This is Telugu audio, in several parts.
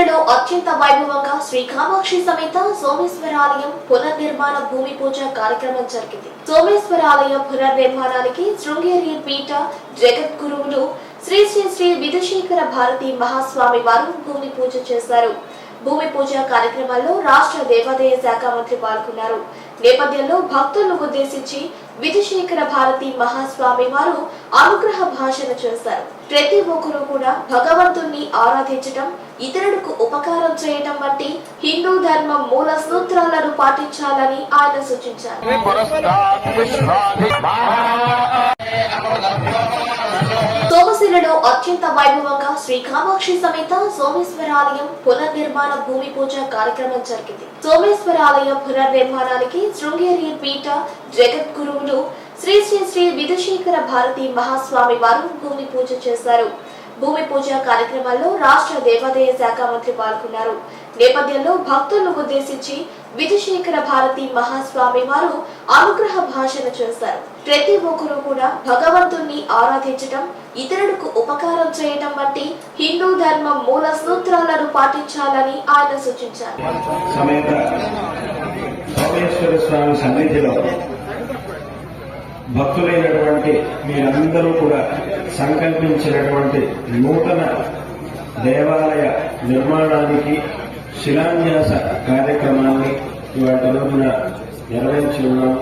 సోమశిలలో అత్యంత వైభవంగా శ్రీ కామాక్షి సమేత సోమేశ్వర ఆలయం పునర్నిర్మాణ భూమి పూజ కార్యక్రమం జరిగింది. సోమేశ్వర ఆలయం పునర్నిర్మాణానికి శృంగేరి పీఠ జగద్గురువులు శ్రీ శ్రీ శ్రీ విధుశేఖర భారతి మహాస్వామి వారు భూమి పూజ చేశారు. భూమి పూజ కార్యక్రమంలో రాష్ట్ర దేవాదాయ శాఖ మంత్రి పాల్గొన్నారు. నేపథ్యంలో భక్తులను ఉద్దేశించి విధుశేఖర భారతి మహాస్వామి వారు అనుగ్రహ భాషణ చేస్తారు ప్రతి ఒక్కరూ కూడా భగవంతుణ్ణి ఆరాధించటం ఇతరులకు ఉపకారం చేయటం వంటి హిందూ ధర్మం మూల సూత్రాలను పాటించాలని ఆయన సూచించారు. సోమశిలలో అత్యంత వైభవంగా శ్రీ కామాక్షి సమేత సోమేశ్వర ఆలయం పునర్నిర్మాణ భూమి పూజ కార్యక్రమం జరిగింది. సోమేశ్వర ఆలయం పునర్నిర్మాణానికి శృంగేరి పీఠ జగద్గురువులు శ్రీ శ్రీ శ్రీ విధుశేఖర భారతి మహాస్వామి వారు భూమి పూజ చేశారు. భూమి పూజ కార్యక్రమంలో రాష్ట్ర దేవాదాయ శాఖ మంత్రి పాల్గొన్నారు. నేపథ్యంలో భక్తులను ఉద్దేశించి విధుశేఖర భారతి మహాస్వామి వారు అనుగ్రహ భాషణ చేశారు. ప్రతి ఒక్కరూ కూడా భగవంతుణ్ణి ఆరాధించటం ఇతరులకు ఉపకారం చేయటం వంటి హిందూ ధర్మం మూల సూత్రాలను పాటించాలని ఆయన సూచించారు. స్వామి సన్నిధిలో భక్తులైనటువంటి మీరందరూ కూడా సంకల్పించినటువంటి నూతన దేవాలయ నిర్మాణానికి శిలాన్యాస కార్యక్రమాన్ని ఇవాళ రోజున నిర్వహించి ఉన్నాము.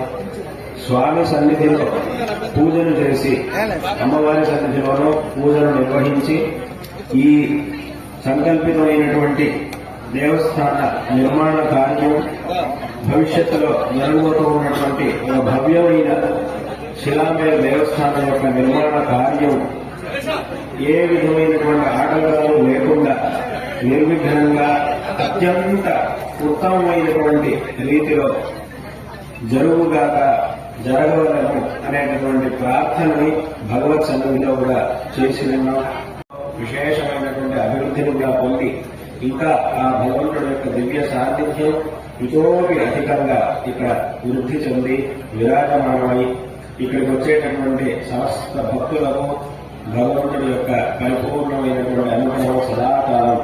స్వామి సన్నిధిలో పూజలు చేసి అమ్మవారి సన్నిధిలోనూ పూజను నిర్వహించి ఈ సంకల్పితమైనటువంటి దేవస్థాన నిర్మాణ కార్యం భవిష్యత్తులో జరగబోతూ ఉన్నటువంటి ఒక భవ్యమైన శిలామయ దేవస్థానం యొక్క నిర్మాణ కార్యం ఏ విధమైనటువంటి ఆటంకాలు లేకుండా నిర్విఘ్నంగా అత్యంత ఉత్తమమైనటువంటి రీతిలో జరుగుగాక జరగవలను అనేటటువంటి ప్రార్థనని భగవత్ సన్నిధిలో కూడా చేసి ఉన్నాం విశేషమైనటువంటి అభివృద్ధిని కూడా పొంది ఇంకా ఆ భగవంతుడి యొక్క దివ్య సాన్నిధ్యం ఇతోపి అధికంగా ఇక్కడ వృద్ధి చెంది విరాజమానమై ఇక్కడికి వచ్చేటటువంటి సమస్త భక్తులకు భగవంతుడి యొక్క పరిపూర్ణమైనటువంటి అనుగ్రహం సదాకాలం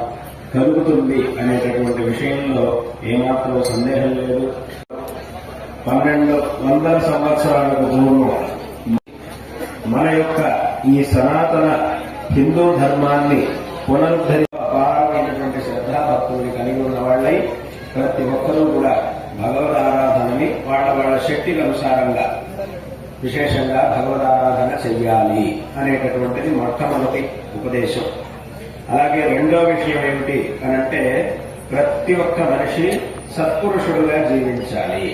కలుగుతుంది అనేటటువంటి విషయంలో ఏమాత్రం సందేహం లేదు. పన్నెండు వందల సంవత్సరాలకు పూర్వం మన యొక్క ఈ సనాతన హిందూ ధర్మాన్ని పునరుద్ధరి అపారమైనటువంటి శ్రద్ధాభక్తుల్ని కలిగి ఉన్న వాళ్ళై ప్రతి ఒక్కరూ కూడా భగవద్ ఆరాధనని వాళ్ళ వాళ్ళ శక్తికి అనుసారంగా విశేషంగా భగవద్ ఆరాధన చెయ్యాలి అనేటటువంటిది మొట్టమొదటి ఉపదేశం. అలాగే రెండో విషయం ఏమిటి అనంటే ప్రతి ఒక్క మనిషి సత్పురుషుడుగా జీవించాలి.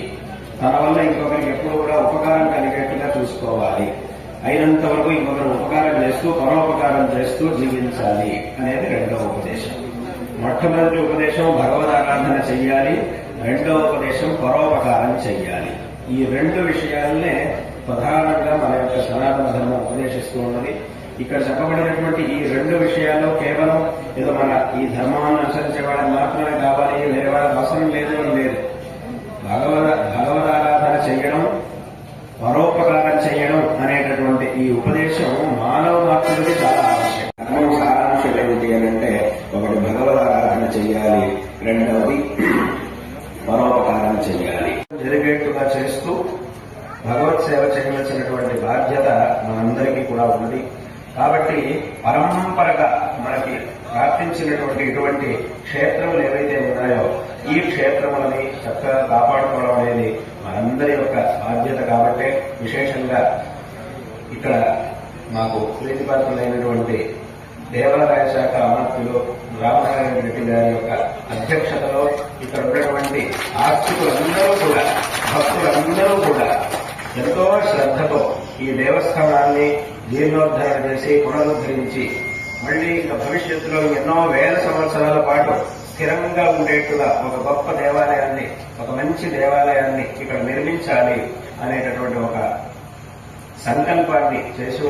తన వల్ల ఇంకొకరికి ఎప్పుడు కూడా ఉపకారం కలిగేట్టుగా చూసుకోవాలి. అయినంత వరకు ఇంకొకరు ఉపకారం చేస్తూ పరోపకారం చేస్తూ జీవించాలి అనేది రెండవ ఉపదేశం. మొట్టమొదటి ఉపదేశం భగవద్ ఆరాధన చెయ్యాలి. రెండవ ఉపదేశం పరోపకారం చెయ్యాలి. ఈ రెండు విషయాలనే ప్రధానంగా మన యొక్క సనాతన ధర్మం ఉపదేశిస్తూ ఉన్నది. ఇక్కడ చెప్పబడినటువంటి ఈ రెండు విషయాలు కేవలం ఏదో మన ఈ ధర్మాన్ని అనుసరించే వాళ్ళకి మాత్రమే కావాలి వేరే వాళ్ళకి అవసరం లేదు అని లేదు. భగవద భగవదారాధన చేయడం పరోపకారం చేయడం అనేటటువంటి ఈ ఉపదేశం మానవ మాత్రుడికి చాలా ఆవశ్యకం ధర్మం సారాంశం ఏమిటి అని అంటే ఒకటి భగవదారాధన చెయ్యాలి రెండవది పరోపకారం చెయ్యాలి జరిగేట్టుగా చేస్తూ భగవత్ సేవ చేయవలసినటువంటి బాధ్యత మనందరికీ కూడా ఉంది. కాబట్టి పరంపరగా మనకి ప్రార్థించినటువంటి ఇటువంటి మనల్ని చక్కగా కాపాడుకోవడం అనేది మనందరి యొక్క బాధ్యత కాబట్టి విశేషంగా ఇక్కడ మాకు ప్రీతిపాత్రులైనటువంటి దేవాదాయ శాఖ అమర్తులు రామనారాయణ రెడ్డి గారి యొక్క అధ్యక్షతలో ఇక్కడ ఉన్నటువంటి ఆస్తికులందరూ కూడా భక్తులందరూ కూడా ఎంతో శ్రద్ధతో ఈ దేవస్థానాన్ని జీర్ణోద్ధరణ చేసి పునరుద్ధరించి మళ్ళీ ఇక భవిష్యత్తులో ఎన్నో వేల సంవత్సరాల పాటు స్థిరంగా ఉండేట్టుగా ఒక గొప్ప దేవాలయాన్ని ఒక మంచి దేవాలయాన్ని ఇక్కడ నిర్మించాలి అనేటటువంటి ఒక సంకల్పాన్ని చేసి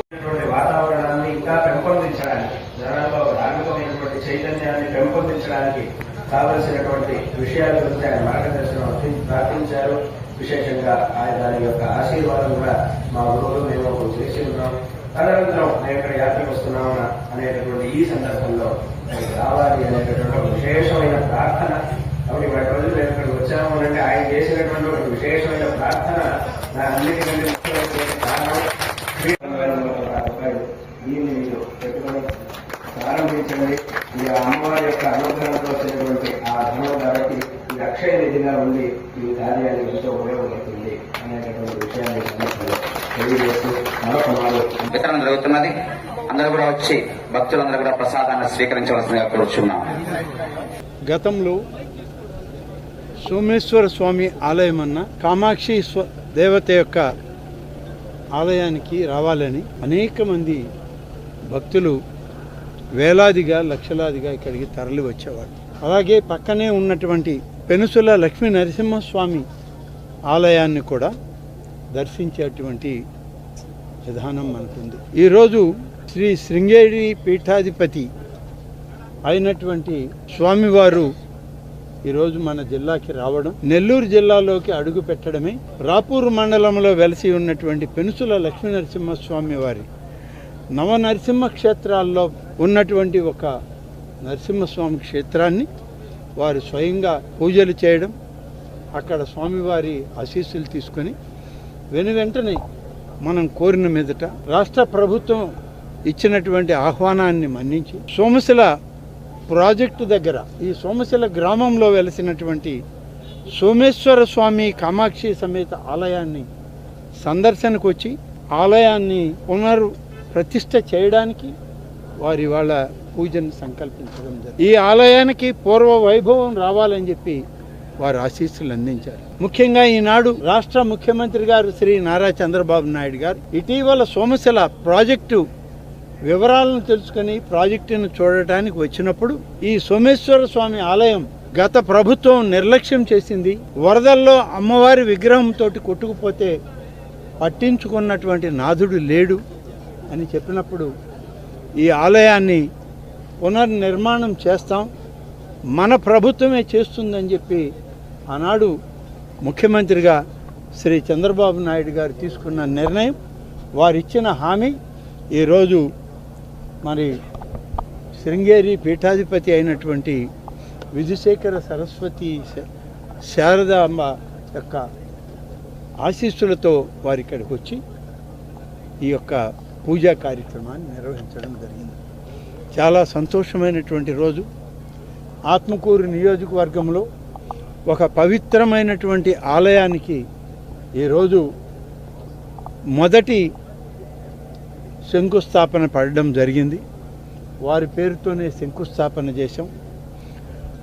వాతావరణాన్ని ఇంకా పెంపొందించడానికి జనాల్లో ధార్మికమైనటువంటి చైతన్యాన్ని పెంపొందించడానికి కావలసినటువంటి విషయాల గురించి ఆయన మార్గదర్శనం ప్రార్థించారు. విశేషంగా ఆయన దాని యొక్క ఆశీర్వాదం కూడా మా గురువులు మేము చేసి ఉన్నాం. తదనంతరం నేను ఇక్కడ యాత్రకు వస్తున్నామన్న అనేటటువంటి ఈ సందర్భంలో రావాలి అనేటటువంటి ఒక విశేషమైన ప్రార్థన. కాబట్టి ఇవాటి రోజు నేను ఇక్కడికి వచ్చాము అంటే ఆయన చేసినటువంటి ఒక విశేషమైన ప్రార్థన నా అన్నిటికంటే ముఖ్యమైనటువంటి కారణం. శ్రీ దీన్ని మీరు పెట్టుకొని ప్రారంభించండి. ఇది అమ్మవారి యొక్క అనుగ్రహంతో వచ్చినటువంటి ఆ ధనం కాబట్టి ఇది అక్షయ నిధిగా ఉండి ఈ కార్యానికి ఎంతో ఉపయోగపడుతుంది అనేటటువంటి విషయాన్ని ఈ సందర్భంలో తెలియజేస్తూ మరొక మారు వితరణ జరుగుతున్నది అందరూ కూడా వచ్చి భక్తులందరూ కూడా ప్రసాదాన్ని స్వీకరించవలసిందిగా కోరుచున్నాం గతంలో సోమేశ్వర స్వామి ఆలయం అన్న కామాక్షి స్వ దేవత యొక్క ఆలయానికి రావాలని అనేక మంది భక్తులు వేలాదిగా లక్షలాదిగా ఇక్కడికి తరలి వచ్చేవారు. అలాగే పక్కనే ఉన్నటువంటి పెనుసుల లక్ష్మీ నరసింహస్వామి ఆలయాన్ని కూడా దర్శించేటువంటి విధానం మనకుంది. ఈరోజు శ్రీ శృంగేరి పీఠాధిపతి అయినటువంటి స్వామివారు ఈరోజు మన జిల్లాకి రావడం నెల్లూరు జిల్లాలోకి అడుగు పెట్టడమే రాపూర్ మండలంలో వెలసి ఉన్నటువంటి పెనుసుల లక్ష్మీనరసింహ స్వామివారి వారి నవ నరసింహ క్షేత్రాల్లో ఉన్నటువంటి ఒక నరసింహస్వామి క్షేత్రాన్ని వారు స్వయంగా పూజలు చేయడం అక్కడ స్వామివారి ఆశీస్సులు తీసుకొని వెను వెంటనే మనం కోరిన మీదట రాష్ట్ర ప్రభుత్వం ఇచ్చినటువంటి ఆహ్వానాన్ని మన్నించి సోమశిల ప్రాజెక్టు దగ్గర ఈ సోమశిల గ్రామంలో వెలిసినటువంటి సోమేశ్వర స్వామి కామాక్షి సమేత ఆలయాన్ని సందర్శనకు వచ్చి ఆలయాన్ని పునర్ ప్రతిష్ట చేయడానికి వారి వాళ్ళ పూజను సంకల్పించడం జరిగింది. ఈ ఆలయానికి పూర్వ వైభవం రావాలని చెప్పి వారు ఆశీస్సులు అందించారు. ముఖ్యంగా ఈనాడు రాష్ట్ర ముఖ్యమంత్రి గారు శ్రీ నారా చంద్రబాబు నాయుడు గారు ఇటీవల సోమశిల ప్రాజెక్టు వివరాలను తెలుసుకొని ప్రాజెక్టును చూడటానికి వచ్చినప్పుడు ఈ సోమేశ్వర స్వామి ఆలయం గత ప్రభుత్వం నిర్లక్ష్యం చేసింది. వరదల్లో అమ్మవారి విగ్రహంతో కొట్టుకుపోతే పట్టించుకున్నటువంటి నాథుడు లేడు అని చెప్పినప్పుడు ఈ ఆలయాన్ని పునర్నిర్మాణం చేస్తాం. మన ప్రభుత్వమే చేస్తుందని చెప్పి ఆనాడు ముఖ్యమంత్రిగా శ్రీ చంద్రబాబు నాయుడు గారు తీసుకున్న నిర్ణయం. వారిచ్చిన హామీ. ఈరోజు మరి శృంగేరి పీఠాధిపతి అయినటువంటి విధుశేఖర సరస్వతి శ- శారదాంబ యొక్క ఆశీస్సులతో వారి ఇక్కడికి వచ్చి ఈ యొక్క పూజా కార్యక్రమాన్ని నిర్వహించడం జరిగింది. చాలా సంతోషమైనటువంటి రోజు. ఆత్మకూరు నియోజకవర్గంలో ఒక పవిత్రమైనటువంటి ఆలయానికి ఈరోజు మొదటి శంకుస్థాపన పడడం జరిగింది. వారి పేరుతోనే శంకుస్థాపన చేశాం.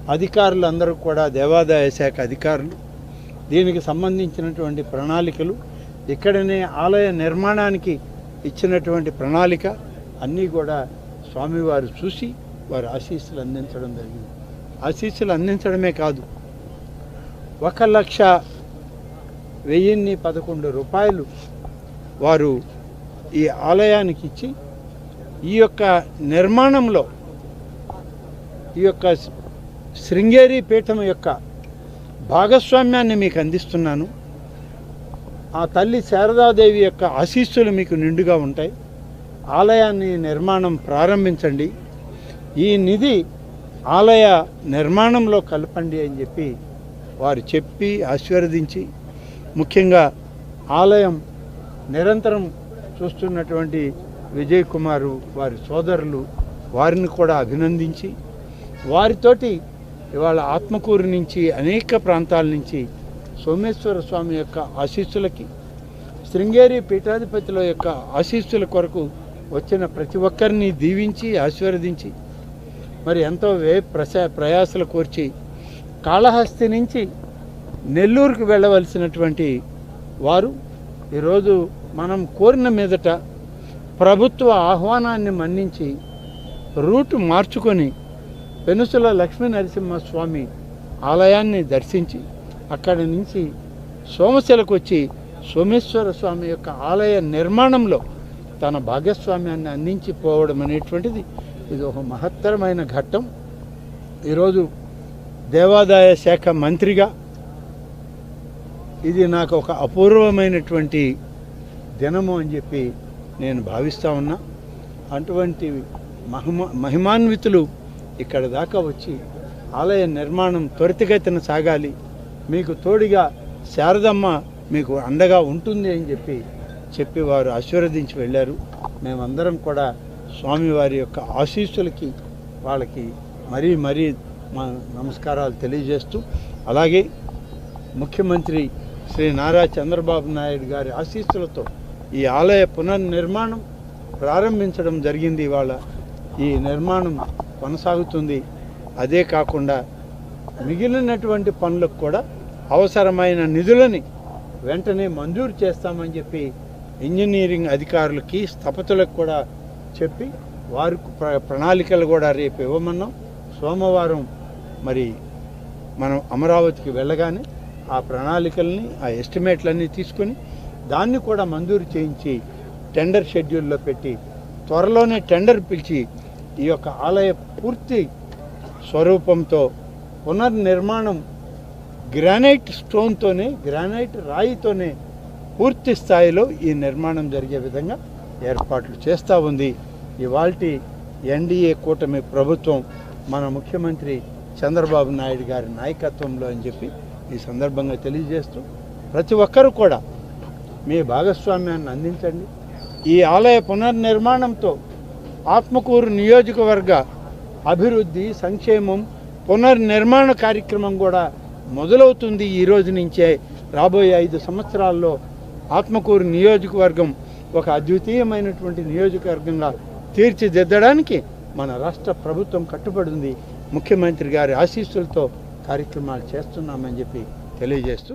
అధికారులు అందరూ కూడా దేవాదాయ శాఖ అధికారులు దీనికి సంబంధించినటువంటి ప్రణాళికలు ఇక్కడనే ఆలయ నిర్మాణానికి ఇచ్చినటువంటి ప్రణాళిక అన్నీ కూడా స్వామివారు చూసి వారు ఆశీస్సులు అందించడం జరిగింది. ఆశీస్సులు అందించడమే కాదు ఒక లక్ష వెయ్యిన్ని పదకొండు రూపాయలు వారు ఈ ఆలయానికి ఇచ్చి ఈ యొక్క నిర్మాణంలో ఈ యొక్క శృంగేరి పీఠం యొక్క భాగస్వామ్యాన్ని మీకు అందిస్తున్నాను. ఆ తల్లి శారదాదేవి యొక్క ఆశీస్సులు మీకు నిండుగా ఉంటాయి. ఆలయాన్ని నిర్మాణం ప్రారంభించండి. ఈ నిధి ఆలయ నిర్మాణంలో కలపండి అని చెప్పి వారు చెప్పి ఆశీర్వదించి ముఖ్యంగా ఆలయం నిరంతరం చూస్తున్నటువంటి విజయ్ కుమారు వారి సోదరులు వారిని కూడా అభినందించి వారితోటి ఇవాళ ఆత్మకూరు నుంచి అనేక ప్రాంతాల నుంచి సోమేశ్వర స్వామి యొక్క ఆశీస్సులకి శృంగేరి పీఠాధిపతుల యొక్క ఆశీస్సుల కొరకు వచ్చిన ప్రతి ఒక్కరిని దీవించి ఆశీర్వదించి మరి ఎంతో వే ప్రసా ప్రయాసలు కోర్చి కాళహస్తి నుంచి నెల్లూరుకు వెళ్ళవలసినటువంటి వారు ఈరోజు మనం కోరిన మీదట ప్రభుత్వ ఆహ్వానాన్ని మన్నించి రూటు మార్చుకొని పెనుసుల లక్ష్మీ నరసింహస్వామి ఆలయాన్ని దర్శించి అక్కడి నుంచి సోమశిలకు వచ్చి సోమేశ్వర స్వామి యొక్క ఆలయ నిర్మాణంలో తన భాగస్వామ్యాన్ని అందించి పోవడం అనేటువంటిది ఇది ఒక మహత్తరమైన ఘట్టం. ఈరోజు దేవాదాయ శాఖ మంత్రిగా ఇది నాకు ఒక అపూర్వమైనటువంటి దినము అని చెప్పి నేను భావిస్తూ ఉన్నా. అటువంటి మహిమ మహిమాన్వితులు ఇక్కడ దాకా వచ్చి ఆలయ నిర్మాణం త్వరితగతిన సాగాలి. మీకు తోడిగా శారదమ్మ మీకు అండగా ఉంటుంది అని చెప్పి చెప్పి వారు ఆశీర్వదించి వెళ్ళారు. మేమందరం కూడా స్వామివారి యొక్క ఆశీస్సులకి వాళ్ళకి మరీ మరీ మా నమస్కారాలు తెలియజేస్తూ అలాగే ముఖ్యమంత్రి శ్రీ నారా చంద్రబాబు నాయుడు గారి ఆశీస్సులతో ఈ ఆలయ పునర్నిర్మాణం ప్రారంభించడం జరిగింది ఇవాళ. ఈ నిర్మాణం కొనసాగుతుంది. అదే కాకుండా మిగిలినటువంటి పనులకు కూడా అవసరమైన నిధులని వెంటనే మంజూరు చేస్తామని చెప్పి ఇంజనీరింగ్ అధికారులకి స్థపతులకు కూడా చెప్పి వారి ప్ర- ప్రణాళికలు కూడా రేపు ఇవ్వమన్నాం. సోమవారం మరి మనం అమరావతికి వెళ్ళగానే ఆ ప్రణాళికల్ని ఆ ఎస్టిమేట్లన్నీ తీసుకొని దాన్ని కూడా మంజూరు చేయించి టెండర్ షెడ్యూల్లో పెట్టి త్వరలోనే టెండర్ పిలిచి ఈ యొక్క ఆలయ పూర్తి స్వరూపంతో పునర్నిర్మాణం గ్రానైట్ స్టోన్తోనే గ్రానైట్ రాయితోనే పూర్తి స్థాయిలో ఈ నిర్మాణం జరిగే విధంగా ఏర్పాట్లు చేస్తూ ఉంది. ఇవాల్టి ఎన్డీఏ కూటమి ప్రభుత్వం మన ముఖ్యమంత్రి చంద్రబాబు నాయుడు గారి నాయకత్వంలో అని చెప్పి ఈ సందర్భంగా తెలియజేస్తూ ప్రతి ఒక్కరూ కూడా మీ భాగస్వామ్యాన్ని అందించండి. ఈ ఆలయ పునర్నిర్మాణంతో ఆత్మకూరు నియోజకవర్గ అభివృద్ధి సంక్షేమం పునర్నిర్మాణ కార్యక్రమం కూడా మొదలవుతుంది ఈ రోజు నుంచే. రాబోయే ఐదు సంవత్సరాల్లో ఆత్మకూరు నియోజకవర్గం ఒక అద్వితీయమైనటువంటి నియోజకవర్గంగా తీర్చిదిద్దడానికి మన రాష్ట్ర ప్రభుత్వం కట్టుబడింది ముఖ్యమంత్రి గారి ఆశీస్సులతో కార్యక్రమాలు చేస్తున్నామని చెప్పి తెలియజేస్తూ